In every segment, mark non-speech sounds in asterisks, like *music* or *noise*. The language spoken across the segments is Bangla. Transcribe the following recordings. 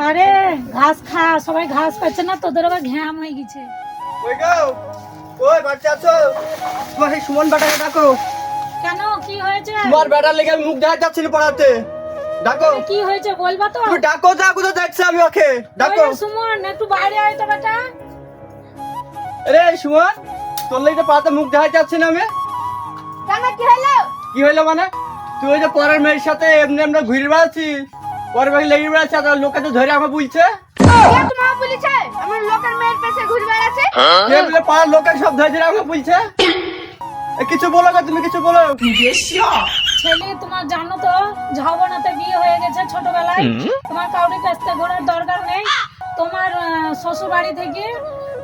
আরে ঘাস খা সবাই ঘাস খাচ্ছে না তোদের আবার ঘ্যাম হয়ে গেছে। বাচ্চা আছো? তোমার সেই সুমন বেটাকে ডাকো। কেন? কি হয়েছে? তোমার বেটার লেগে আমি মুখ দেখা যাচ্ছি না পড়াতে। ডাকো। কি হয়েছে বলবা তো? তুমি ডাকো যা কোথাও দেখছি আমি ওকে। ডাকো। সুমন একটু বাইরে আয় তো বেটা। রে সুমন তোর লেগে পড়াতে মুখ দেখা যাচ্ছি না আমি। কেন কি হলো? কি হইল মানে? তুই ওই যে পরের মেয়ের সাথে এমনি এমনি ঘুরে বেড়াচ্ছি পরের মেয়ে লেগে বেড়াচ্ছে আর লোকে তো ধরে বলছে? আমার লোকের মেয়ের পেছে ঘুরে বেড়াচ্ছে? কে বলে পাড়ার লোকের সব ধরে ধরে আমাকে বলছে? কিছু বলো তুমি কিছু বলো। ছেলে তোমার জানো তো ঝাওবনাতে বিয়ে হয়ে গেছে ছোটবেলায়। তোমার কাউরি ঘোরার দরকার নেই। তোমার শ্বশুর বাড়ি থেকে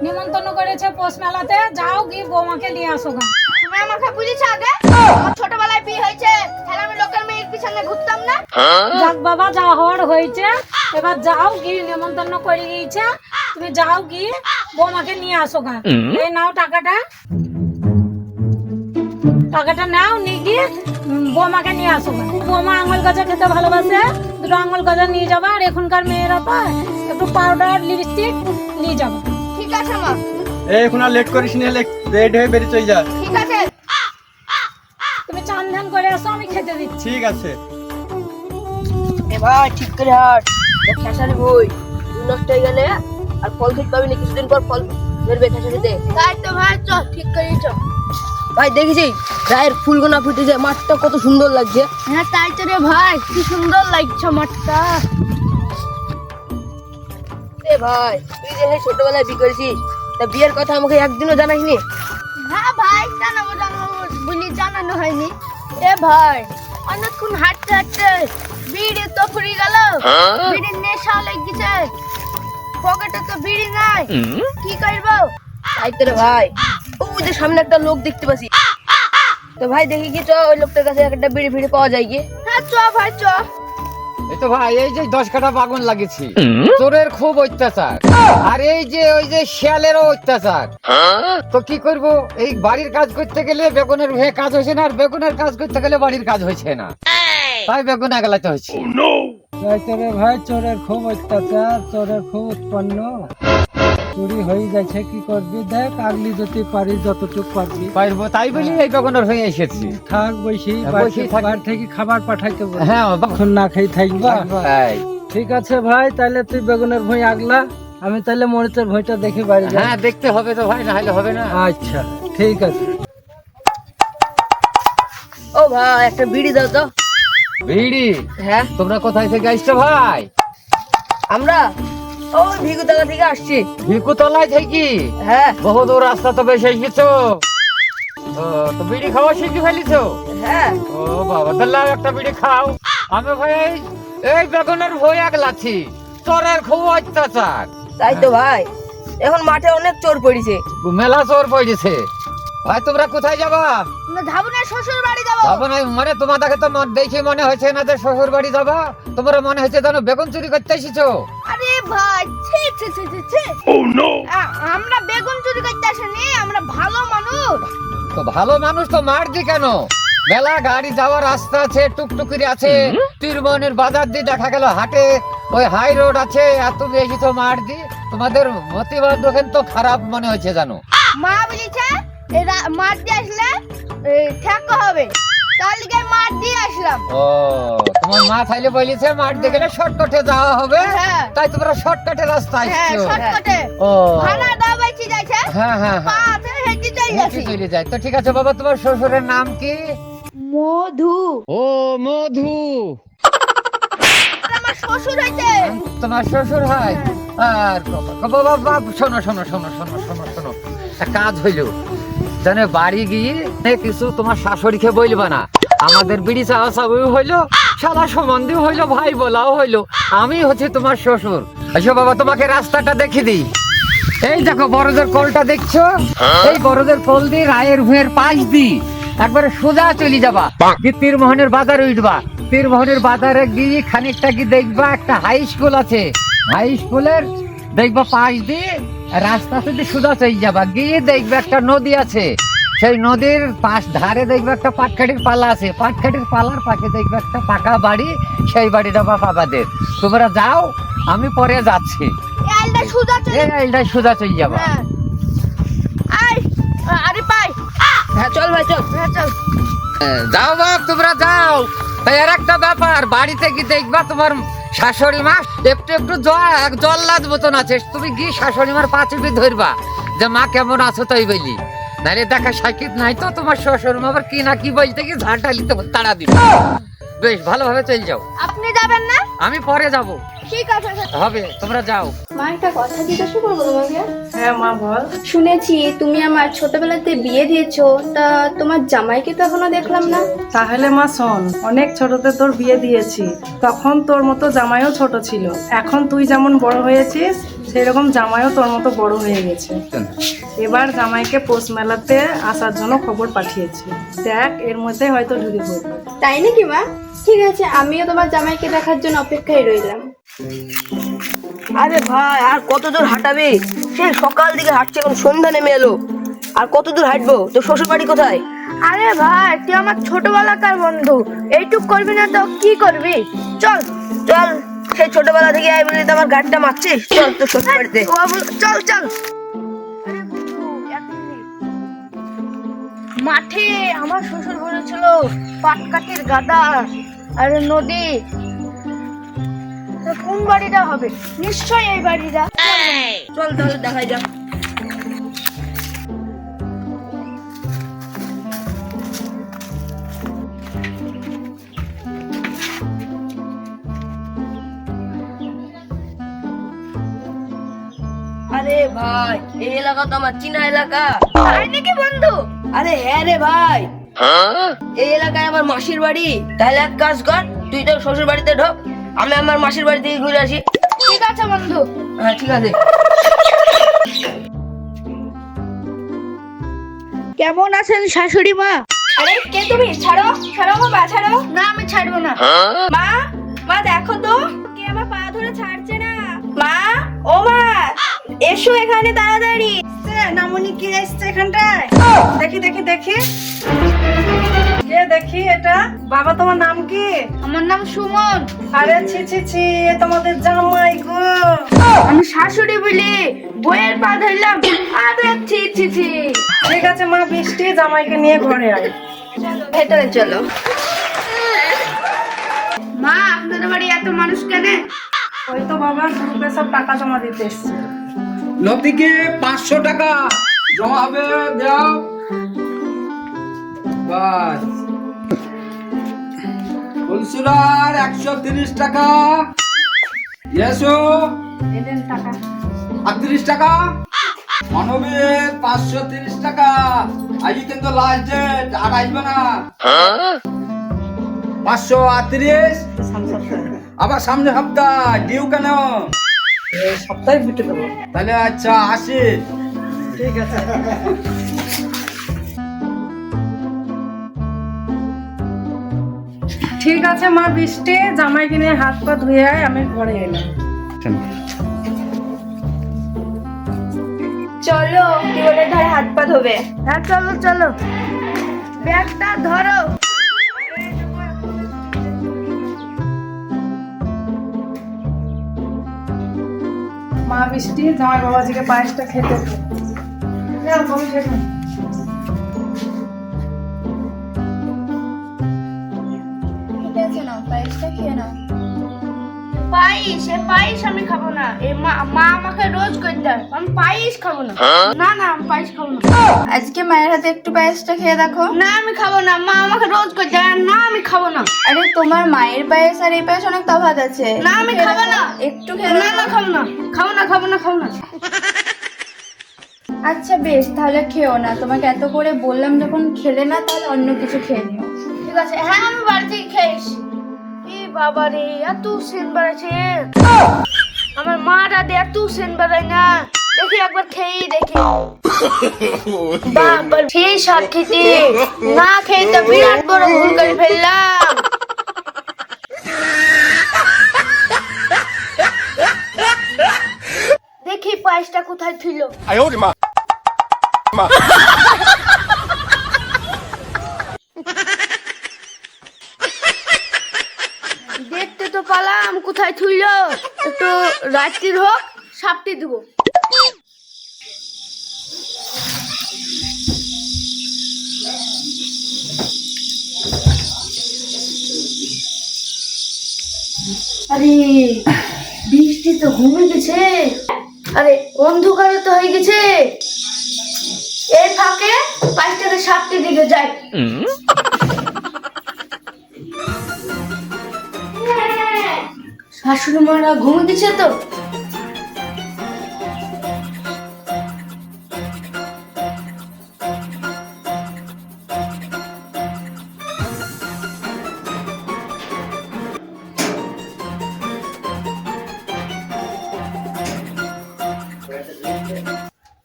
নিমন্ত্রণ করেছে পোষ মেলাতে। যাও গিয়ে বৌমাকে নিয়ে আসো গা। তুমি আমাকে বুঝেছ আগে? আমার ছোটবেলায় বিয়ে হয়েছে তাহলে আমি লোকের মেয়ের পিছনে ঘুরতাম না। যাক বাবা যা হওয়ার হয়েছে। এবার যাও গিয়ে নিমন্ত্রণ করে গিয়েছে তুমি যাও গিয়ে বৌমাকে নিয়ে আসো গা। এই নাও টাকাটা। টাকাটা নাও নিয়ে গিয়ে বৌমাকে নিয়ে আসো গা। বৌমা আঙুল গজা খেতে ভালোবাসে। দুটো আঙুল গজা নিয়ে যাবা আর এখনকার মেয়েরা তো একটু পাউডার লিপস্টিক নিয়ে যাবা। ঠিক আছে মা। এখন আর লেট করিস না লেট হয়ে বেরিয়ে চলে যা। ঠিক আছে। ধান করে আসো আমি খেতে দিচ্ছি। ঠিক আছে। এ ভাই ঠিক করে হাট। খেসারি বই তুই নষ্ট হয়ে গেলে আর ফল খেতে পাবি না কিছুদিন পর ফল ধরবে খেসারিতে। তাই তো ভাই চ ঠিক করে চ ভাই দেখেছি? গায়ের ফুলগোনা ফুটেছে মাঠটা কত সুন্দর লাগছে। হ্যাঁ তাই তো রে ভাই কি সুন্দর লাগছে মাঠটা। এ ভাই তুই যে সেই ছোটবেলায় বিয়ে করেছিস তা বিয়ের কথা আমাকে একদিনও জানাসনি? হ্যাঁ ভাই জানাব জানাব। বলি জানানো হয়নি। এ ভাই অনেকক্ষণ হাঁটতে হাঁটতে বিড়ি তো ফুরি গেল। বিড়ির নেশা লেগেছে। পকেটে তো বিড়ি নাই। কি করব? তাই তো রে ভাই ও যে সামনে একটা লোক দেখতে পাচ্ছি। তো ভাই দেখি কি চ ওই লোকটার কাছে একটা বিড়ি ফিড়ি পাওয়া যায় কি? হ্যাঁ চ ভাই চ। এই তো ভাই এই যে দশ কাটা বাগুন লাগিয়েছি। চোরের খুব অত্যাচার। আর এই যে ওই যে শিয়ালেরও অত্যাচার। তো কি করব? এই বাড়ির কাজ করতে গেলে বেগুনের হয়ে কাজ হয়েছে না আর বেগুনের কাজ করতে গেলে বাড়ির কাজ হয়েছে না। তাই বেগুন আগলাতে হয়েছে। রে ভাই চোরের খুব অত্যাচার চোরের খুব উৎপন্ন। চুরি হয়ে যাচ্ছে কি করবি? দেখ আগলি যদি পারি যতটুকু পারবি। পারব তাই বলি এই বেগুনের হয়ে এসেছি। থাক বসি হ্যাঁ, বসি থাক। বাড়ি থেকে খাবার পাঠাইতে বল। হ্যাঁ এখন না খাই থাকবা? ভাই ঠিক আছে ভাই তাহলে তুই বেগুনের ভুঁই আগলা আমি তাহলে মরিচের ভুঁইটা দেখি বাড়ি হ্যাঁ দেখতে হবে তো ভাই না হলে হবে না। আচ্ছা ঠিক আছে। ও ভাই একটা বিড়ি দাও তো। বিড়ি? হ্যাঁ। তোমরা কোথায় থেকে আসছো ভাই? আমরা? ওই ভিগুতলা থেকে আসছি। ভিগুতলায় থেকে? হ্যাঁ। বহুদূর রাস্তা তো বেশ এসেছ। ও, তো বিড়ি খাওয়া শিখে ফেলিছো? হ্যাঁ। ও বাবা তাহলে একটা বিড়ি খাও। আমি ভাই এই- এই বেগুনের ভয় আগলাছি চোরের খুব অত্যাচার। তাই তো ভাই। এখন মাঠে অনেক চোর পড়েছে। মেলা চোর পড়েছে। ভাই তোমরা কোথায় যাবা? না যাব না শ্বশুর বাড়ি যাব। যাব না মানে তোমাদেরকে তো মন- দেখে মনে হচ্ছে না যে শ্বশুর বাড়ি যাবা? তোমরা মনে হচ্ছে জানো বেগুন চুরি করতে এসেছ? আরে ভাই ছি ছি ছি ছি ছি। আ- আমরা বেগুন চুরি করতে আসেনি আমরা ভালো মানুষ। তো ভালো মানুষ তো মারদি কেন? বেলা গাড়ি যাওয়ার রাস্তা আছে টুকটুকিরি আছে তীরমনের বাজার দিয়ে দেখা গেল হাটে ওই হাই রোড আছে আর তুমি এসেছ মারদি তোমাদের মতিবাদ তো খারাপ মনে হচ্ছে জানো। মা বলেছে মাঠ দিয়ে আসলে ঠেকা হবে। লিগে মাঠ দিয়ে আসলাম? ও তোমার মা থাইলে বলেছে মাঠ দিয়ে গেলে শর্টকাটে যাওয়া হবে। হ্যাঁ। তাই তোমরা শর্টকাটে রাস্তা হ্যাঁ আসছো। শর্টকাটে। ও। ভাড়া দাও বাইচি যাইছে। হ্যাঁ হ্যাঁ পা হ্যাঁ আছে হেঁটে চলে যায়। তো ঠিক আছে বাবা তোমার শ্বশুরের নাম কি? মধু। ও মধু। আমার শ্বশুর হইছে তোমার শ্বশুর হয়। আর বাবা বাবা শোনো শোনো শোনো শোনো শোনো শোনো। একটা কাজ হইল। জানে বাড়ি গিয়ে কিছু তোমার শাশুড়িকে বলবে না। আমাদের বিড়ি চাওয়া চাওয়াই হইল সারা সম্বন্ধে হইল, ভাই বলাও হইল। আমি হচ্ছে তোমার শ্বশুর। আচ্ছা বাবা, তোমাকে রাস্তাটা দেখে দিই। এই দেখো, বড়দের কলটা দেখছ? এই বড়দের কল দিয়ে রায়ের ভুঁয়ের পাশ দি একবারে সোজা চলে যাবা। কি তীরমোহনের বাজারে উঠবা। তীরমোহনের বাজারে গিয়ে খানিকটা কি দেখবা, একটা হাই স্কুল আছে। হাই স্কুলের দেখবা পাশ দিয়ে রাস্তা শুধু সোজা চলে যাবা গিয়ে দেখবে একটা নদী আছে। সেই নদীর পাশ ধারে দেখবে একটা পাটখাটির পালা আছে। পাটখাটির পালার পাশে দেখবে একটা পাকা বাড়ি সেই বাড়িটা বাবা বাবাদের তোমরা যাও আমি পরে যাচ্ছি। এই আলটা সুজা চলে যাবা। হ্যাঁ। আরে পাই। হ্যাঁ চল ভাই চল। হ্যাঁ চল। যাও বাপ তোমরা যাও। তাই আর একটা ব্যাপার বাড়িতে কি দেখবা তোমার শাশুড়ি মা একটু একটু জল জল্লাদ মতন আছে তুমি গিয়ে শাশুড়ি মার পাঁচিপি ধরবা যে মা কেমন আছো তাই বলি। নাহলে দেখা সাকিত নাই তো তোমার শ্বশুর মা আবার কি না কি বলতে কি ঝাঁটা তো তাড়া দিবে। বেশ ভালোভাবে চলে যাও। আপনি যাবেন না? আমি পরে যাব। হবে তোমরা যাও। মা একটা কথা জিজ্ঞাসা করব তোমাকে? হ্যাঁ মা বল। শুনেছি তুমি আমার ছোটবেলাতে বিয়ে দিয়েছ তা তোমার জামাইকে তো এখনও দেখলাম না। তাহলে মা শোন অনেক ছোটতে তোর বিয়ে দিয়েছি তখন তোর মতো জামাইও ছোট ছিল। এখন তুই যেমন বড় হয়েছিস সেরকম জামাইও তোর মতো বড় হয়ে গেছে। এবার জামাইকে পৌষ মেলাতে আসার জন্য খবর পাঠিয়েছি। দেখ এর মধ্যে হয়তো ঢুকে পড়বে। তাই নাকি মা? ঠিক আছে আমিও তোমার জামাইকে দেখার জন্য অপেক্ষায় রইলাম। আরে ভাই আর কত দূর হাঁটাবি? সেই সকাল দিকে হাঁটছে এখন সন্ধ্যা নেমে এলো। আর কত দূর হাঁটবো? তোর শ্বশুর বাড়ি কোথায়? আরে ভাই তুই আমার ছোটবেলাকার বন্ধু। এইটুক করবি না তো কি করবি? চল। চল সেই ছোটবেলা থেকে আই বলে তো আমার গাড়িটা মারছিস। চল তোর শ্বশুর বাড়িতে ও বল- চল চল। মাঠে আমার শ্বশুর বলেছিল পাটকাঠির গাদা আর নদী কোন বাড়িটা হবে? নিশ্চয়ই এই বাড়িটা। চল তাহলে দেখাই যাক। আরে ভাই এই এলাকা তো আমার চিনা এলাকা। তাই নাকি বন্ধু? আরে হ্যাঁ রে ভাই। এই এলাকায় আমার মাসির বাড়ি। তাহলে এক কাজ কর তুই তোর শ্বশুর বাড়িতে ঢোক। আমি আমার মাসির বাড়ি থেকে ঘুরে আসি। ঠিক আছে বন্ধু। হ্যাঁ ঠিক আছে। কেমন আছেন শাশুড়ি মা? আরে কে তুমি? ছাড়ো ছাড়ো পা ছাড়ো। না আমি ছাড়বো না। মা মা দেখো তো কে আমার পা ধরে ছাড়ছে না। মা ও মা এসো এখানে তাড়াতাড়ি। নামনি কি এসছে এখানটায়? দেখি দেখি দেখি। দেখি এটা। বাবা তোমার নাম কি? আমার নাম সুমন। আরে ছি ছি ছি এ তোমাদের জামাই গো। আমি শাশুড়ি বলি বইয়ের পা ধরলাম। আরে ছি ছি ছি। ঠিক আছে মা বৃষ্টি জামাইকে নিয়ে ঘরে আয়। ভেতরে চলো। মা আপনাদের বাড়ি এত মানুষ কেন? ওই তো বাবা গ্রুপে সব টাকা জমা দিতে এসছে। লতিকে পাঁচশো টাকা জমা হবে দাও বাস ফুলসুরার একশো তিরিশ টাকা। ইয়েসো আটত্রিশ টাকা? মানবের পাঁচশো তিরিশ টাকা। আজকে কিন্তু লাস্ট ডেট আর আসবে না। পাঁচশো আটত্রিশ? আবার সামনে সপ্তাহ ডিউ কেন? সপ্তাহে ফিটে দেবো। তাহলে আচ্ছা আসি। ঠিক আছে। ঠিক আছে মা বৃষ্টি। জামাই কিনে হাত পা ধুয়ে আয় আমি ঘরে এলাম। চলো টিউবওয়েলের ধারে হাত পা ধোবে। হ্যাঁ চলো চলো। ব্যাগটা ধরো। মা বৃষ্টি জামাই বাবাজিকে পায়েসটা খেতে দে। যাও, তুমি পায়েস এ পায়েস আমি খাব না। এ মা মা আমাকে রোজ করে দেয় আমি পায়েস খাব না। না না আমি পায়েস খাব না। আজকে মায়ের হাতে একটু পায়েসটা খেয়ে দেখো। না আমি খাব না মা আমাকে রোজ করে দেয় না আমি খাব না। আরে তোমার মায়ের পায়েস আর এই পায়েস অনেক তফাৎ আছে। না, আমি খাব না। একটু খেয়ে না। না খাব না খাব না খাব না খাব না। আচ্ছা বেশ তাহলে খেও না। তোমাকে এত করে বললাম যখন খেলে না তাহলে অন্য কিছু খেয়ে নিও। ঠিক আছে হ্যাঁ আমি বাড়ি থেকে খেয়েছ। বাবা রে এত সেন আমার মা দাদি এত সেন না। দেখি, একবার খেয়েই দেখি। বাবা সেই স্বাদ খেতে। না খেয়ে তো বিরাট বড় ভুল করে ফেললাম। দেখি, পায়েসটা কোথায় ছিল? দেখতে তো তো পালাম কোথায় থুইল? একটু রাত্রির হোক সাপটি দেবো আরে বৃষ্টি তো ঘুমে গেছে। আরে অন্ধকারে তো হয়ে গেছে। এর ফাঁকে পাঁচটাকে সাতটির দিকে যাই শাশুড়ি মারা ঘুমে গেছে তো?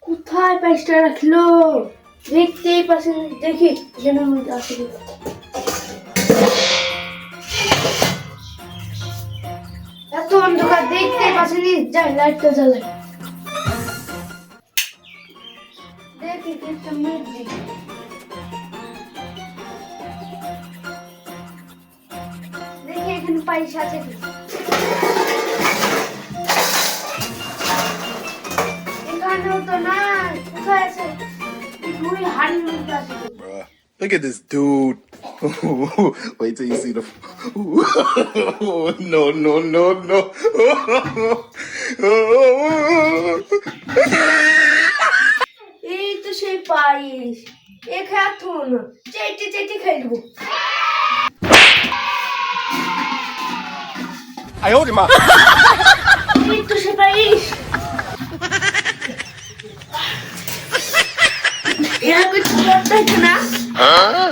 কোথায় পাঁচটা রাখল? দেখতেই পাচ্ছেন দেখি যেন মধ্যে আসে দেখতেই পাচ্ছেনি যাই, লাইটটা জ্বালাই দেখি, একটা মিনিট দেখি, এখানে পয়সা আছে কি তো নাই, কোথায় আছে দুই? Look at this dude. Wait till you see the. *laughs* no, no, no, no. এই তো সেই পায়েস এ খাতুন চেটে চেটে খাই দেবো এই তো সে পায়েস এরা কিছু করতে হচ্ছে না আরে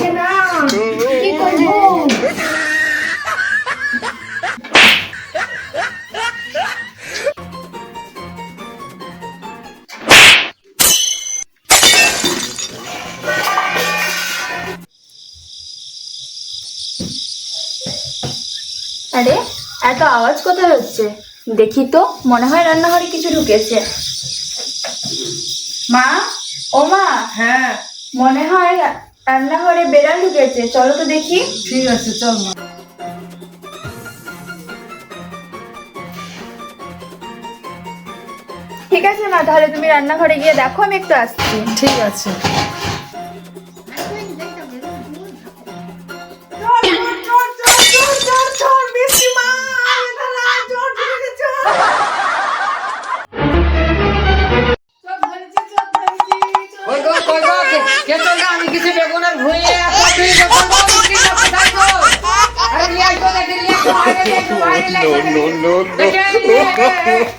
পূজা না কি করব আরে এত আওয়াজ কোথায় হচ্ছে? দেখি তো মনে হয় রান্নাঘরে কিছু ঢুকেছে। মা? ও মা? হ্যাঁ। মনে হয় রান্নাঘরে বেড়াল ঢুকেছে চলো তো দেখি। ঠিক আছে চল মা। ঠিক আছে মা তাহলে তুমি রান্নাঘরে গিয়ে দেখো আমি একটু আসছি। ঠিক আছে। No, no, no,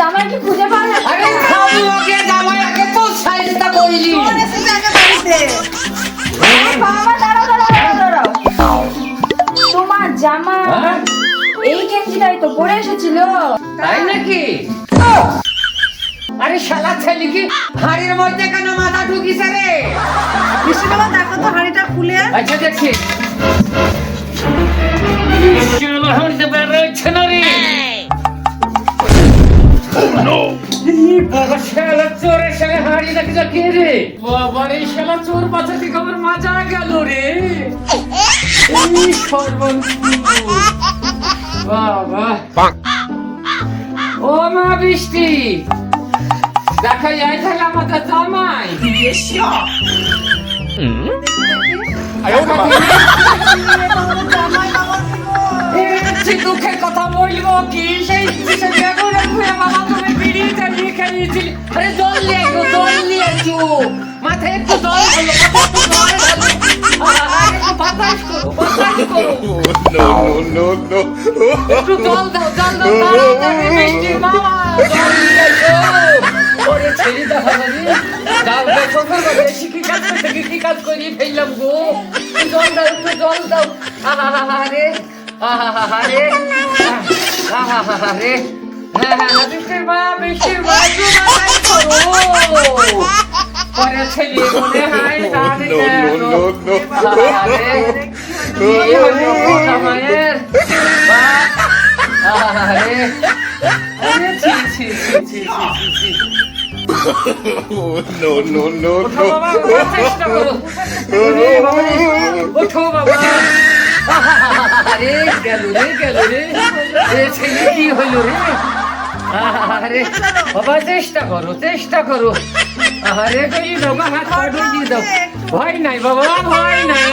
জামাইকে খুঁজে পাওয়া যাচ্ছে আরে খাব ওকে, জামাই আগে তো সাইজটা বললি। তোমার জামা হ্যাঁ? এই গেঞ্জিটাই তো পরে এসেছিল। তাই নাকি? আরে শালা ছেলে কি? হাড়ির মধ্যে কেন মাথা ঢুকিছে রে? বিশ্বকামা দেখো তো হাঁড়িটা খুলে। আচ্ছা দেখছি। শালা হাঁড়িতে বেরোচ্ছে না রে? বাবা শালা চোরের সঙ্গে হাঁড়ি দেখি যা কে রে? বাবা রে শালা চোর বাঁচাতে খবর? মাজা গেল রে। বাবা। ও মা বৃষ্টি। দেখা যায় তাহলে আমাদের জামাই। দুঃখের কথা বলব কি? সেই বাবা তুমি বিড়িয়ে চালিয়ে খাইয়েছিলি আরে জল নিয়ে জল নিয়ে মাথায় একটু জল হলো। No, no, no, একটু no. জল দাও জল দাও তাড়াতাড়ি মিষ্টির মামা জল এসো। ওরে ছেড়ে দাও হাজারি যাও গো শ্বশুর বাড়ি এসে কি কাজ করতে কি কাজ করিয়ে ফেললাম গো জল দাও একটু জল দাও আহা হা হা রে আহা হা হা রে আহা হা হা রে হ্যাঁ হ্যাঁ হ্যাঁ, মিষ্টির মা মিষ্টির মা মাথায় করো পরে ছেলে মনে হয় তাহলে No, ছি no, no, no, ওঠো বাবা করো বাবা বাবা আরে গেল রে গেল রে এ ছেলে কি হইল রে আরে বাবা চেষ্টা করো চেষ্টা করো আরে দাও মা হাত পা ঢুকিয়ে দাও ভয় নাই বাবা ভয় নাই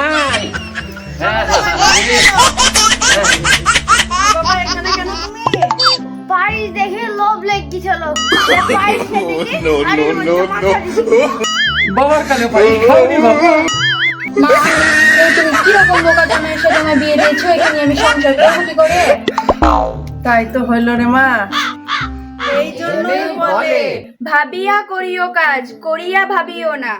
no, no, no, no. বাবার পাই খাওনি বাবা। মা তুমি কীরকম বোকা জামাইয়ের সাথে আমার বিয়ে দিয়েছ এখানে আমি সংসার করব? কি করে তাই তো হইল রে মা। এই জন্যই বলে। ভাবিয়া করিও কাজ করিয়া ভাবিও না।